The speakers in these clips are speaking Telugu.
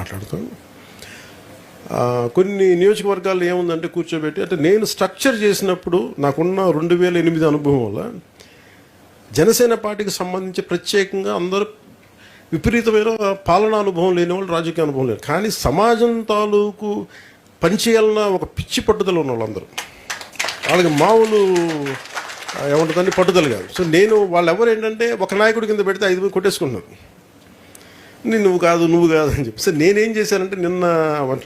మాట్లాడుతూ కొన్ని నియోజకవర్గాల్లో ఏముందంటే కూర్చోబెట్టి అంటే నేను స్ట్రక్చర్ చేసినప్పుడు నాకున్న రెండు వేల ఎనిమిది అనుభవం వల్ల జనసేన పార్టీకి సంబంధించి ప్రత్యేకంగా అందరూ విపరీతమైన పాలనా అనుభవం లేని వాళ్ళు రాజకీయ అనుభవం లేరు కానీ సమాజం తాలూకు పనిచేయాలన్న ఒక పిచ్చి పట్టుదల ఉన్న వాళ్ళందరూ వాళ్ళకి మామూలు ఏమంటుందని పట్టుదల కాదు. సో నేను వాళ్ళు ఎవరు ఏంటంటే ఒక నాయకుడి కింద పెడితే ఐదు మంది కొట్టేసుకుంటున్నారు. నేను నువ్వు కాదు నువ్వు కాదు అని చెప్పి. సరే నేనేం చేశానంటే నిన్న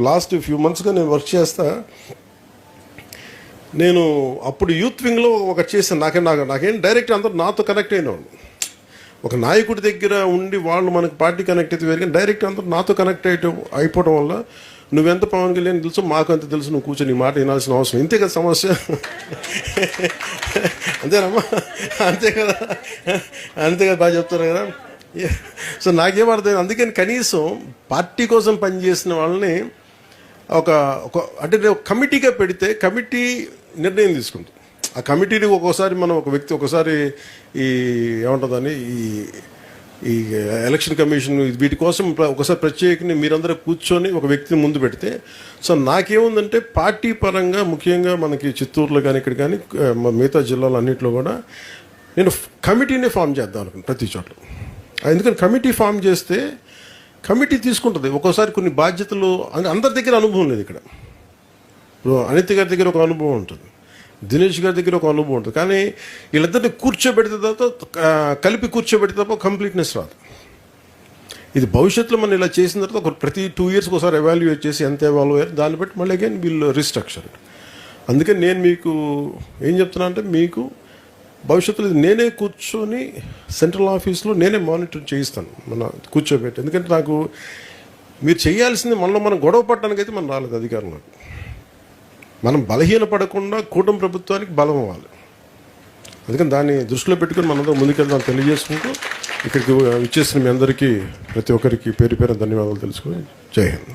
లాస్ట్ ఫ్యూ మంత్స్గా నేను వర్క్ చేస్తా. నేను అప్పుడు యూత్ వింగ్లో ఒక చేశాను. నాకే నాకు నాకేం డైరెక్ట్ అందరూ నాతో కనెక్ట్ అయినవాడు ఒక నాయకుడి దగ్గర ఉండి వాళ్ళు మనకు పార్టీ కనెక్ట్ అయితే వేరు డైరెక్ట్ అందరూ నాతో కనెక్ట్ అయ్యటం అయిపోవడం వల్ల నువ్వెంత పవన్ కళ్యాణ్ తెలుసు మాకు అంత తెలుసు. నువ్వు కూర్చొని మాట వినాల్సిన అవసరం. ఇంతే కదా సమస్య. అంతేనమ్మా. అంతే కదా. అంతే కదా బాగా చెప్తారు కదా. సో నాకేం అర్థం అందుకని కనీసం పార్టీ కోసం పనిచేసిన వాళ్ళని ఒక ఒక అంటే నేను ఒక కమిటీగా పెడితే కమిటీ నిర్ణయం తీసుకుంటుంది ఆ కమిటీని ఒక్కోసారి మనం ఒక వ్యక్తి ఒకసారి ఈ ఏమంటుందని ఈ ఈ ఎలక్షన్ కమిషన్ వీటి కోసం ఒకసారి ప్రత్యేకంగా మీరందరూ కూర్చొని ఒక వ్యక్తిని ముందు పెడితే సో నాకేముందంటే పార్టీ పరంగా ముఖ్యంగా మనకి చిత్తూరులో కానీ ఇక్కడ కానీ మిగతా జిల్లాలు అన్నింటిలో కూడా నేను కమిటీని కమిటీనే ఫామ్ చేద్దాం అనుకున్నాను ప్రతి చోట్ల. ఎందుకని కమిటీ ఫామ్ చేస్తే కమిటీ తీసుకుంటుంది. ఒక్కోసారి కొన్ని బాధ్యతలు అందరి దగ్గర అనుభవం లేదు ఇక్కడ. ఇప్పుడు అనిత గారి దగ్గర ఒక అనుభవం ఉంటుంది. దినేష్ గారి దగ్గర ఒక అనుభవం ఉంటుంది. కానీ వీళ్ళిద్దరిని కూర్చోబెడితే తప్ప కలిపి కూర్చోబెడితే తప్ప కంప్లీట్నెస్ రాదు. ఇది భవిష్యత్తులో మనం ఇలా చేసిన తర్వాత ఒక ప్రతి టూ ఇయర్స్కి ఒకసారి ఎవాల్యుయేట్ చేసి ఎంత ఎవాల్వ్ అయ్యారు దాన్ని బట్టి మళ్ళీ అగైన్ వీళ్ళు రిస్ట్రక్చర్ అందుకని నేను మీకు ఏం చెప్తున్నా అంటే మీకు భవిష్యత్తులో నేనే కూర్చొని సెంట్రల్ ఆఫీస్లో నేనే మానిటర్ చేయిస్తాను మన కూర్చోబెట్టి. ఎందుకంటే నాకు మీరు చేయాల్సింది మనలో మనం గొడవ పట్టడానికి అయితే మనం రాలేదు అధికారంలోకి మనం బలహీన పడకుండా కూటమి ప్రభుత్వానికి బలం అవ్వాలి. అందుకని దాన్ని దృష్టిలో పెట్టుకుని మనందరం ముందుకెళ్దాం తెలియజేసుకుంటూ ఇక్కడికి ఇచ్చేసిన మీ అందరికీ ప్రతి ఒక్కరికి పేరు పేరు ధన్యవాదాలు తెలుసుకొని జై హింద్.